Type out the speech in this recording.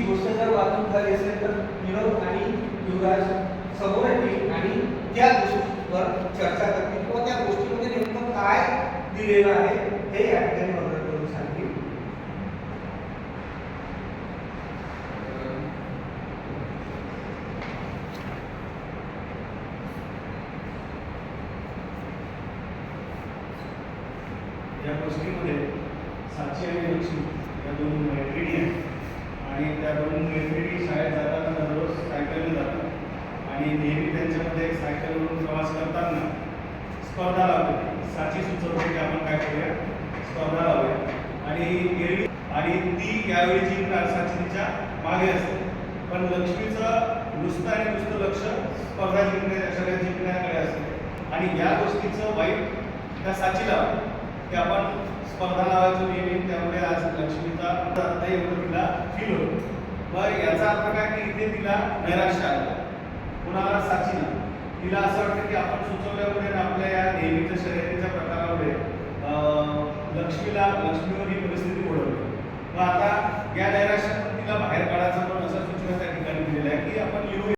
गोष्ट जर वाचून झाली असेल तर विनोद आणि युवराज समोर येतील आणि त्या गोष्टीवर चर्चा करतील. किंवा त्या गोष्टीमध्ये नेमकं काय दिलेलं आहे हे या ठिकाणी वर्णन करून सांगतील या गोष्टीमध्ये साक्षी आणि लक्ष्मी या दोन मैत्रिणी आहेत. आणि त्या दोन मैत्रिणी शाळेत जाताना दररोज सायकलने जातात आणि नेहमी त्यांच्यामध्ये सायकलवरून प्रवास करताना स्पर्धा लावते. साची सुचवते की आपण काय करूया? स्पर्धा लावूया. आणि गेली आणि ती यावेळी जिंकणार साचींच्या मागे असते. पण लक्ष्मीचं नुसतं आणि नुसतं लक्ष स्पर्धा जिंकण्या सगळ्या जिंकण्याकडे असते. आणि या गोष्टीचं वाईट त्या साचीला वाटतं. की आपण स्पर्धा लावायचो नेहमी त्यामुळे आज लक्ष्मीचा तिला फील होतो. मग याचा अर्थ काय की इथे तिला नैराश्य आलं कुणाला साचीला. तिला असं वाटतं की आपण सुचवल्यामुळे आपल्या या नेहमीच्या शर्यतीच्या प्रकारामुळे लक्ष्मीला लक्ष्मीवर ही परिस्थिती ओढवली. मग आता या नैराश्यातून तिला बाहेर काढायचं पण असं सूचना त्या ठिकाणी दिलेलं आहे की आपण लिहू